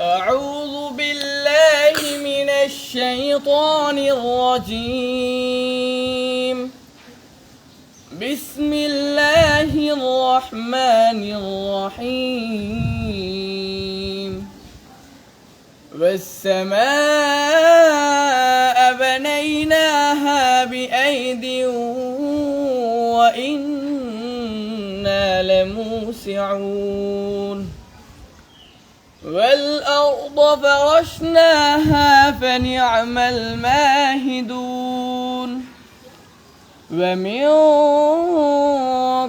أعوذ بالله من الشيطان الرجيم. بسم الله الرحمن الرحيم. والسماء بنيناها بأيد وإنا لموسعون. والأرض فرشناها فنعم الماهدون. ومن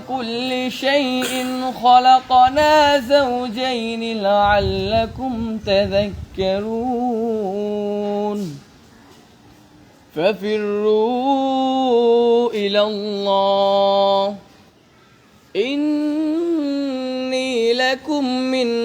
كل شيء خلقنا زوجين لعلكم تذكرون. ففروا إلى الله. إني لكم من